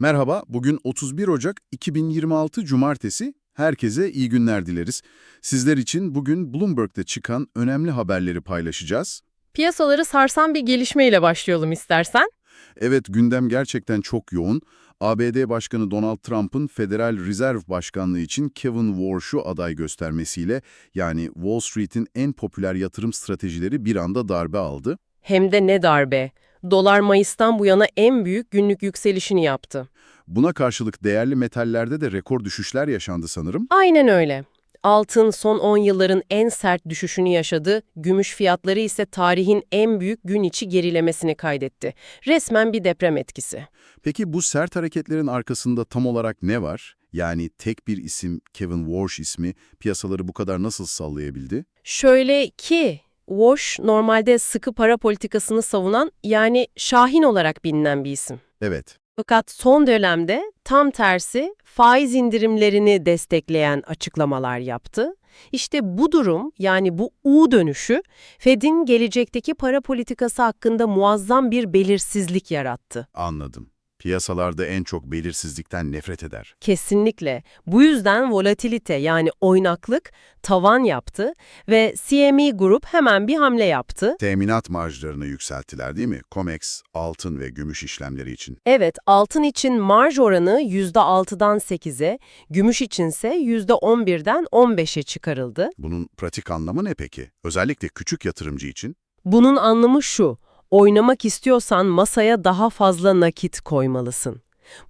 Merhaba, bugün 31 Ocak 2026 Cumartesi. Herkese iyi günler dileriz. Sizler için bugün Bloomberg'de çıkan önemli haberleri paylaşacağız. Piyasaları sarsan bir gelişmeyle başlayalım istersen. Evet, gündem gerçekten çok yoğun. ABD Başkanı Donald Trump'ın Federal Reserve Başkanlığı için Kevin Warsh'u aday göstermesiyle yani Wall Street'in en popüler yatırım stratejileri bir anda darbe aldı. Hem de ne darbe. Dolar Mayıs'tan bu yana en büyük günlük yükselişini yaptı. Buna karşılık değerli metallerde de rekor düşüşler yaşandı sanırım. Aynen öyle. Altın son 10 yılların en sert düşüşünü yaşadı, gümüş fiyatları ise tarihin en büyük gün içi gerilemesini kaydetti. Resmen bir deprem etkisi. Peki bu sert hareketlerin arkasında tam olarak ne var? Yani tek bir isim, Kevin Warsh ismi piyasaları bu kadar nasıl sallayabildi? Şöyle ki, Walsh normalde sıkı para politikasını savunan yani Şahin olarak bilinen bir isim. Evet, Fakat son dönemde tam tersi faiz indirimlerini destekleyen açıklamalar yaptı. İşte bu durum yani bu U dönüşü Fed'in gelecekteki para politikası hakkında muazzam bir belirsizlik yarattı. anladım. Piyasalarda en çok belirsizlikten nefret eder. Kesinlikle. Bu yüzden volatilite yani oynaklık tavan yaptı ve CME Group hemen bir hamle yaptı. Teminat marjlarını yükselttiler değil mi? COMEX, altın ve gümüş işlemleri için. Evet, altın için marj oranı %6'dan 8'e, gümüş içinse %11'den 15'e çıkarıldı. Bunun pratik anlamı ne peki? Özellikle küçük yatırımcı için. Bunun anlamı şu, oynamak istiyorsan masaya daha fazla nakit koymalısın.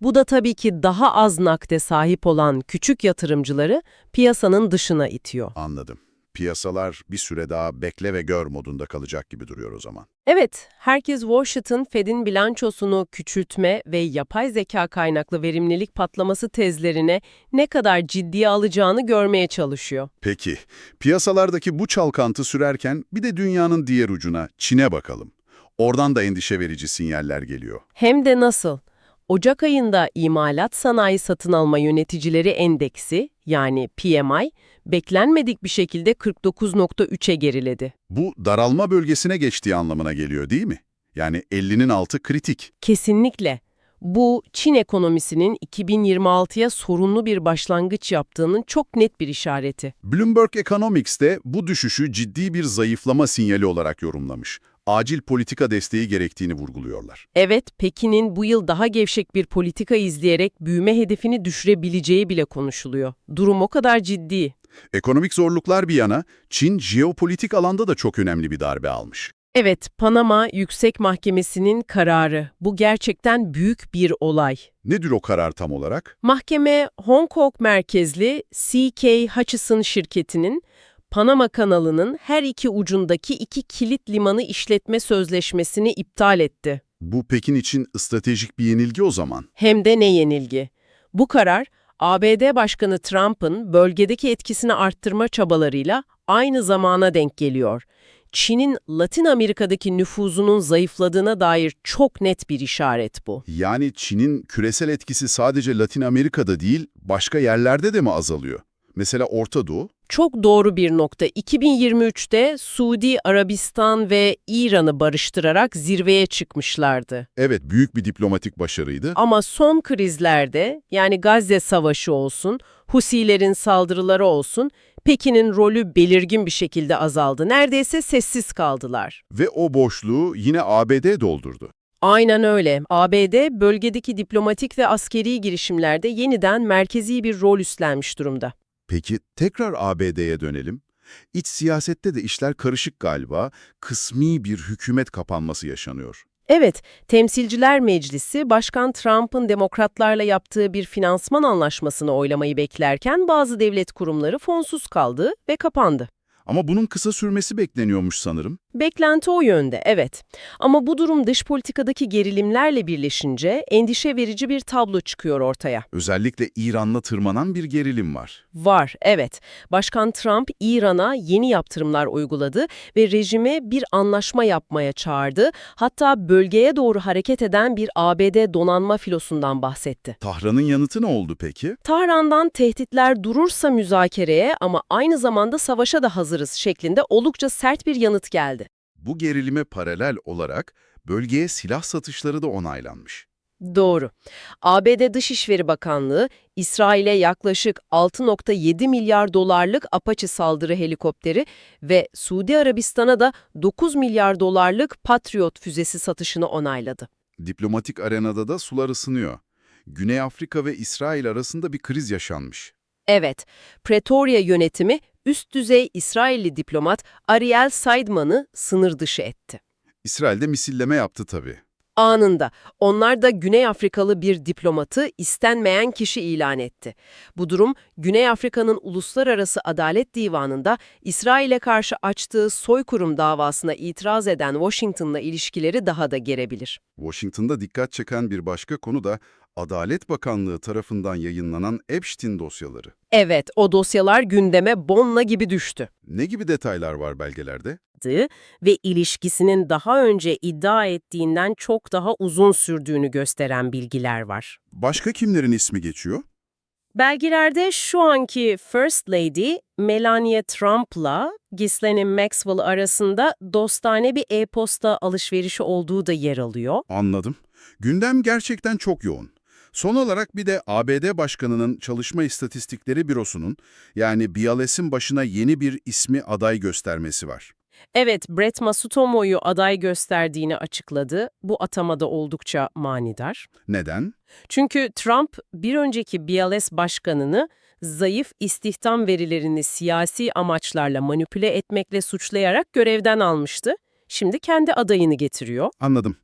Bu da tabii ki daha az nakde sahip olan küçük yatırımcıları piyasanın dışına itiyor. Anladım. Piyasalar bir süre daha bekle ve gör modunda kalacak gibi duruyor o zaman. Evet, herkes Washington Fed'in bilançosunu küçültme ve yapay zeka kaynaklı verimlilik patlaması tezlerine ne kadar ciddiye alacağını görmeye çalışıyor. Peki, piyasalardaki bu çalkantı sürerken bir de dünyanın diğer ucuna, Çin'e bakalım. Oradan da endişe verici sinyaller geliyor. Hem de nasıl? Ocak ayında imalat sanayi satın alma yöneticileri endeksi yani PMI beklenmedik bir şekilde 49.3'e geriledi. Bu daralma bölgesine geçtiği anlamına geliyor değil mi? Yani 50'nin altı kritik. Kesinlikle. Bu Çin ekonomisinin 2026'ya sorunlu bir başlangıç yaptığının çok net bir işareti. Bloomberg Economics de bu düşüşü ciddi bir zayıflama sinyali olarak yorumlamış. Acil politika desteği gerektiğini vurguluyorlar. Evet, Pekin'in bu yıl daha gevşek bir politika izleyerek büyüme hedefini düşürebileceği bile konuşuluyor. Durum o kadar ciddi. Ekonomik zorluklar bir yana, Çin jeopolitik alanda da çok önemli bir darbe almış. Evet, Panama Yüksek Mahkemesi'nin kararı. Bu gerçekten büyük bir olay. Nedir o karar tam olarak? Mahkeme, Hong Kong merkezli CK Hutchison şirketinin Panama kanalının her iki ucundaki iki kilit limanı işletme sözleşmesini iptal etti. Bu Pekin için stratejik bir yenilgi o zaman. Hem de ne yenilgi. Bu karar, ABD Başkanı Trump'ın bölgedeki etkisini arttırma çabalarıyla aynı zamana denk geliyor. Çin'in Latin Amerika'daki nüfuzunun zayıfladığına dair çok net bir işaret bu. Yani Çin'in küresel etkisi sadece Latin Amerika'da değil, başka yerlerde de mi azalıyor? Mesela Orta Doğu? Çok doğru bir nokta. 2023'te Suudi Arabistan ve İran'ı barıştırarak zirveye çıkmışlardı. Evet, büyük bir diplomatik başarıydı. Ama son krizlerde yani Gazze Savaşı olsun, Husilerin saldırıları olsun, Pekin'in rolü belirgin bir şekilde azaldı. Neredeyse sessiz kaldılar. Ve o boşluğu yine ABD doldurdu. Aynen öyle. ABD bölgedeki diplomatik ve askeri girişimlerde yeniden merkezi bir rol üstlenmiş durumda. Peki tekrar ABD'ye dönelim. İç siyasette de işler karışık galiba. Kısmi bir hükümet kapanması yaşanıyor. Evet, Temsilciler Meclisi, Başkan Trump'ın demokratlarla yaptığı bir finansman anlaşmasını oylamayı beklerken bazı devlet kurumları fonsuz kaldı ve kapandı. Ama bunun kısa sürmesi bekleniyormuş sanırım. Beklenti o yönde, evet. Ama bu durum dış politikadaki gerilimlerle birleşince endişe verici bir tablo çıkıyor ortaya. Özellikle İran'la tırmanan bir gerilim var. Var, evet. Başkan Trump İran'a yeni yaptırımlar uyguladı ve rejime bir anlaşma yapmaya çağırdı. Hatta bölgeye doğru hareket eden bir ABD donanma filosundan bahsetti. Tahran'ın yanıtı ne oldu peki? Tahran'dan tehditler durursa müzakereye ama aynı zamanda savaşa da hazırız şeklinde oldukça sert bir yanıt geldi. Bu gerilime paralel olarak bölgeye silah satışları da onaylanmış. Doğru. ABD Dışişleri Bakanlığı, İsrail'e yaklaşık 6.7 milyar dolarlık Apache saldırı helikopteri ve Suudi Arabistan'a da 9 milyar dolarlık Patriot füzesi satışını onayladı. Diplomatik arenada da sular ısınıyor. Güney Afrika ve İsrail arasında bir kriz yaşanmış. Evet, Pretoria yönetimi üst düzey İsrailli diplomat Ariel Seidman'ı sınır dışı etti. İsrail de misilleme yaptı tabii. Anında onlar da Güney Afrikalı bir diplomatı istenmeyen kişi ilan etti. Bu durum Güney Afrika'nın Uluslararası Adalet Divanı'nda İsrail'e karşı açtığı soykırım davasına itiraz eden Washington'la ilişkileri daha da gerebilir. Washington'da dikkat çeken bir başka konu da Adalet Bakanlığı tarafından yayınlanan Epstein dosyaları. Evet, o dosyalar gündeme bomba gibi düştü. Ne gibi detaylar var belgelerde? Yaptığı ve ilişkisinin daha önce iddia ettiğinden çok daha uzun sürdüğünü gösteren bilgiler var. Başka kimlerin ismi geçiyor? Belgelerde şu anki First Lady Melania Trump'la Ghislaine Maxwell arasında dostane bir e-posta alışverişi olduğu da yer alıyor. Anladım. Gündem gerçekten çok yoğun. Son olarak bir de ABD Başkanı'nın Çalışma İstatistikleri Bürosu'nun yani BLS'in başına yeni bir ismi aday göstermesi var. Evet, Brett Masutomo'yu aday gösterdiğini açıkladı. Bu atamada oldukça manidar. Neden? Çünkü Trump bir önceki BLS başkanını zayıf istihdam verilerini siyasi amaçlarla manipüle etmekle suçlayarak görevden almıştı. Şimdi kendi adayını getiriyor. Anladım.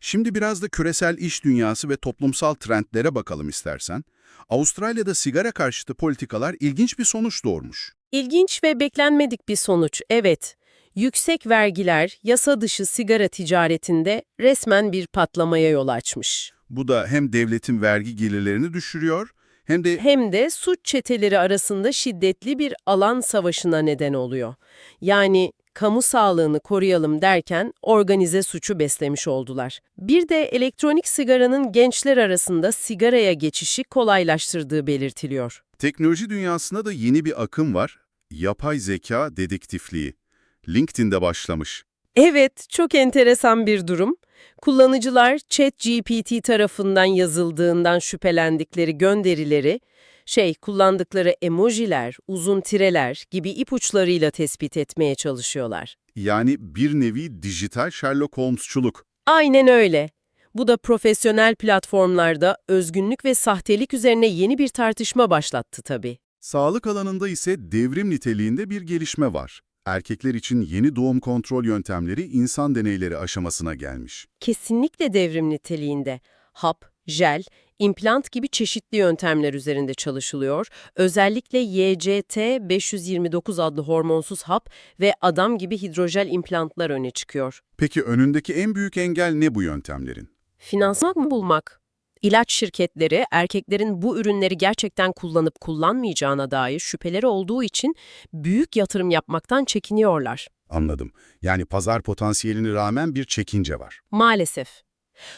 Şimdi biraz da küresel iş dünyası ve toplumsal trendlere bakalım istersen. Avustralya'da sigara karşıtı politikalar ilginç bir sonuç doğurmuş. İlginç ve beklenmedik bir sonuç, evet. Yüksek vergiler, yasa dışı sigara ticaretinde resmen bir patlamaya yol açmış. Bu da hem devletin vergi gelirlerini düşürüyor hem de Hem de suç çeteleri arasında şiddetli bir alan savaşına neden oluyor. Yani kamu sağlığını koruyalım derken organize suçu beslemiş oldular. Bir de elektronik sigaranın gençler arasında sigaraya geçişi kolaylaştırdığı belirtiliyor. teknoloji dünyasında da yeni bir akım var. Yapay zeka dedektifliği. LinkedIn'de başlamış. Evet, çok enteresan bir durum. Kullanıcılar ChatGPT tarafından yazıldığından şüphelendikleri gönderileri, şey kullandıkları emojiler, uzun tireler gibi ipuçlarıyla tespit etmeye çalışıyorlar. Yani bir nevi dijital Sherlock Holmes'çuluk. Aynen öyle. Bu da profesyonel platformlarda özgünlük ve sahtelik üzerine yeni bir tartışma başlattı tabii. Sağlık alanında ise devrim niteliğinde bir gelişme var. Erkekler için yeni doğum kontrol yöntemleri insan deneyleri aşamasına gelmiş. Kesinlikle devrim niteliğinde. Hap, jel, implant gibi çeşitli yöntemler üzerinde çalışılıyor. Özellikle YCT-529 adlı hormonsuz hap ve adam gibi hidrojel implantlar öne çıkıyor. Peki önündeki en büyük engel ne bu yöntemlerin? Finansman mı bulmak? İlaç şirketleri erkeklerin bu ürünleri gerçekten kullanıp kullanmayacağına dair şüpheleri olduğu için büyük yatırım yapmaktan çekiniyorlar. Anladım. Yani pazar potansiyeline rağmen bir çekince var. Maalesef.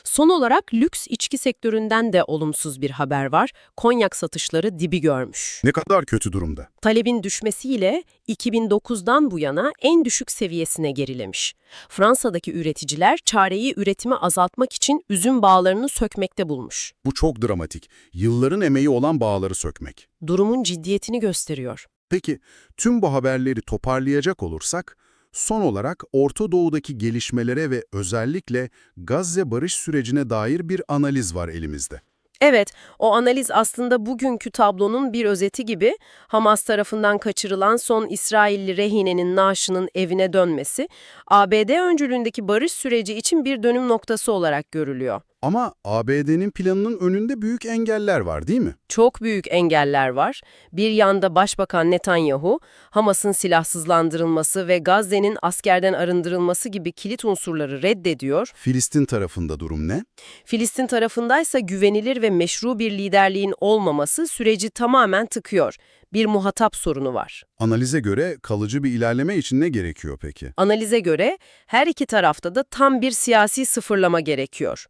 Son olarak lüks içki sektöründen de olumsuz bir haber var. Konyak satışları dibi görmüş. Ne kadar kötü durumda. Talebin düşmesiyle 2009'dan bu yana en düşük seviyesine gerilemiş. Fransa'daki üreticiler çareyi üretimi azaltmak için üzüm bağlarını sökmekte bulmuş. Bu çok dramatik. Yılların emeği olan bağları sökmek. Durumun ciddiyetini gösteriyor. Peki tüm bu haberleri toparlayacak olursak, son olarak Orta Doğu'daki gelişmelere ve özellikle Gazze barış sürecine dair bir analiz var elimizde. Evet, o analiz aslında bugünkü tablonun bir özeti gibi Hamas tarafından kaçırılan son İsrailli rehinenin naaşının evine dönmesi, ABD öncülüğündeki barış süreci için bir dönüm noktası olarak görülüyor. Ama ABD'nin planının önünde büyük engeller var değil mi? Çok büyük engeller var. Bir yanda Başbakan Netanyahu, Hamas'ın silahsızlandırılması ve Gazze'nin askerden arındırılması gibi kilit unsurları reddediyor. Filistin tarafında durum ne? Filistin tarafındaysa güvenilir ve meşru bir liderliğin olmaması süreci tamamen tıkıyor. Bir muhatap sorunu var. Analize göre kalıcı bir ilerleme için ne gerekiyor peki? Analize göre her iki tarafta da tam bir siyasi sıfırlama gerekiyor.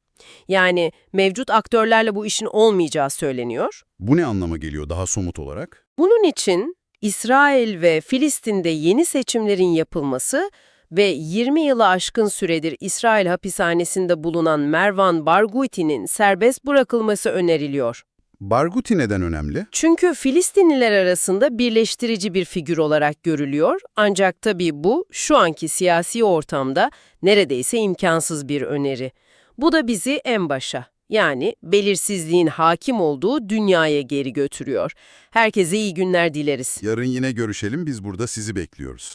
Yani mevcut aktörlerle bu işin olmayacağı söyleniyor. Bu ne anlama geliyor daha somut olarak? Bunun için İsrail ve Filistin'de yeni seçimlerin yapılması, ve 20 yılı aşkın süredir İsrail hapishanesinde bulunan Mervan Barghouti'nin serbest bırakılması öneriliyor. Barghouti neden önemli? Çünkü Filistinliler arasında birleştirici bir figür olarak görülüyor ancak tabii bu şu anki siyasi ortamda neredeyse imkansız bir öneri. Bu da bizi en başa yani belirsizliğin hakim olduğu dünyaya geri götürüyor. Herkese iyi günler dileriz. Yarın yine görüşelim biz burada sizi bekliyoruz.